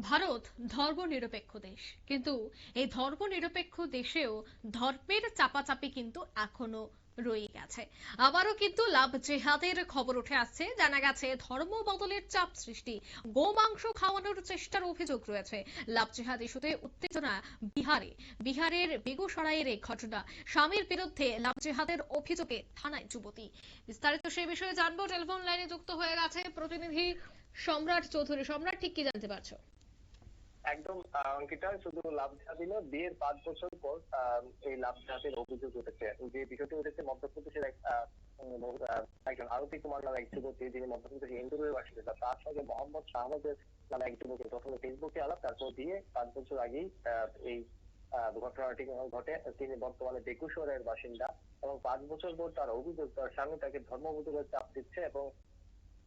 ভারত ধর্মনিরপেক্ষ দেশ। কিন্তু এই ধর্মনিরপেক্ষ দেশেও ধর্মের চাপাচাপি কিন্তু এখনও রয়ে গেছে। আবারও কিন্তু লাভ জেহাদের খবর উঠে আসছে। জানা গেছে, ধর্ম বদলের চাপ সৃষ্টি, গোমাংস খাওয়ানোর চেষ্টার অভিযোগ রয়েছে। লাভ জেহাদ ইস্যুতে উত্তেজনা বিহারে। বিহারের বেগুসরাইয়ের এই ঘটনা, স্বামীর বিরুদ্ধে লাভ জেহাদের অভিযোগে থানায় যুবতী। বিস্তারিত সেই বিষয়ে জানব। টেলিফোন লাইনে যুক্ত হয়ে গেছে প্রতিনিধি সম্রাট চৌধুরী। সম্রাট, ঠিক কি জানতে পারছ? একদম অঙ্কিতা, শুধু লাভ দিল বিয়ের পাঁচ বছর পর এই লাভ জাহাজের অভিযোগ উঠেছে। যে বিষয়টি উঠেছে মধ্যপ্রদেশের এক একজন আরতি কুমার নামে এক যুবতী, যিনি মধ্যপ্রদেশের ইন্দোরের বাসিন্দা। তার সঙ্গে মোহাম্মদ শাহবাজের নামে এক যুবকের প্রথমে ফেসবুকে আলাপ, তারপর দিয়ে পাঁচ বছর আগেই এই ঘটনাটি ঘটে। তিনি বর্তমানে বেকুশরের বাসিন্দা এবং পাঁচ বছর পর তার অভিযোগ, তার স্বামী তাকে ধর্মবদলের চাপ দিচ্ছে এবং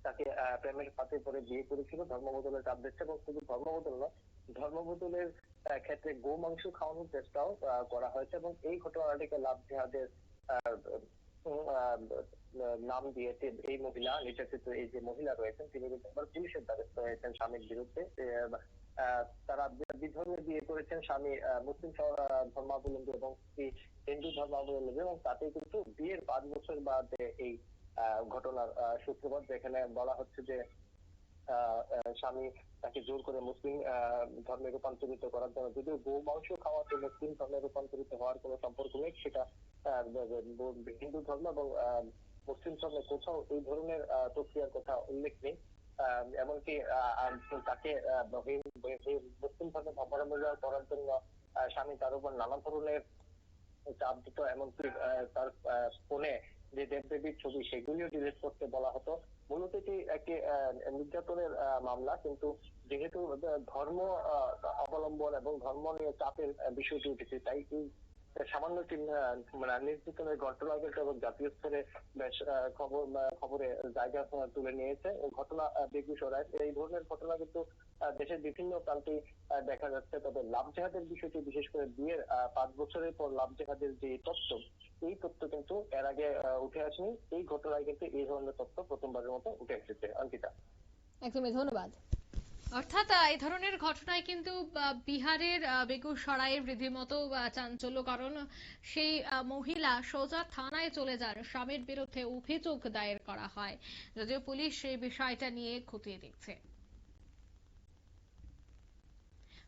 তাকে প্রেমের ফাঁদে পরে বিয়ে করেছিল। ধর্মবদলের চাপ দিচ্ছে এবং শুধু ধর্মবদল নয় ধর্মবদলের ক্ষেত্রে গো মাংস খাওয়ানোর চেষ্টাও করা হয়েছে এবং এই ঘটনাটিকে লাভ জেহাদের নাম দিয়েছে এই মহিলা, নির্যাতিত এই যে মহিলা রয়েছেন, তিনি কিন্তু এবার পুলিশের দ্বারস্থ হয়েছেন স্বামীর বিরুদ্ধে। তারা বিধর্মে বিয়ে করেছেন স্বামী মুসলিম ধর্মাবলম্বী এবং হিন্দু ধর্মাবলম্বী এবং তাতে কিন্তু বিয়ের পাঁচ বছর বাদে এই ঘটনার সূত্রপাত যেখানে বলা হচ্ছে যে স্বামী তাকে জোর করে মুসলিম ধর্মে রূপান্তরিত করার জন্য। যদিও গো মাংস খাওয়াতে মুসলিম ধর্মে রূপান্তরিত হওয়ার কোনো সম্পর্ক নেই, সেটা হিন্দু ধর্ম এবং মুসলিম ধর্মে কোথাও এই ধরনের প্রক্রিয়ার কথা উল্লেখ নেই। এমনকি তাকে মুসলিম ধর্মে ধর্মাবলম্বন করার জন্য স্বামী তার উপর নানা ধরনের চাপ দিত, এমনকি তার ফোনে যে দেবদেবীর ছবি সেগুলিও ডিলিট করতে বলা হতো। মূলত এটি একটি নির্যাতনের মামলা। কিন্তু যেহেতু ধর্ম অবলম্বন এবং ধর্ম নিয়ে চাপের বিষয়টি উঠেছে, তাই এই সামান্য একটি মানে নির্যাতনের ঘটনা এবং জাতীয় স্তরে বেশ খবর খবরে জায়গা তুলে নিয়েছে। এই ঘটনা বেগুসরায় এই ধরনের ঘটনা কিন্তু দেশের বিভিন্ন প্রান্তে আহ, দেখা যাচ্ছে। তবে লাভ জেহাদের বিষয়টি বিশেষ করে বিয়ের পাঁচ বছরের পর লাভ জেহাদের যে তথ্য এই তথ্য কিন্তু এর আগে উঠে আসেনি। এই ঘটনায় কিন্তু এই ধরনের তথ্য প্রথমবারের মতো উঠে এসেছে। অঙ্কিতা। একদমই ধন্যবাদ। অর্থাৎ এই ধরনের ঘটনায় কিন্তু বিহারের বেগুসরাইয়ের রীতিমতো আহ, চাঞ্চল্য কারণ সেই মহিলা সোজা থানায় চলে যান। স্বামীর বিরুদ্ধে অভিযোগ দায়ের করা হয়। যদিও পুলিশ সেই বিষয়টা নিয়ে খতিয়ে দেখছে।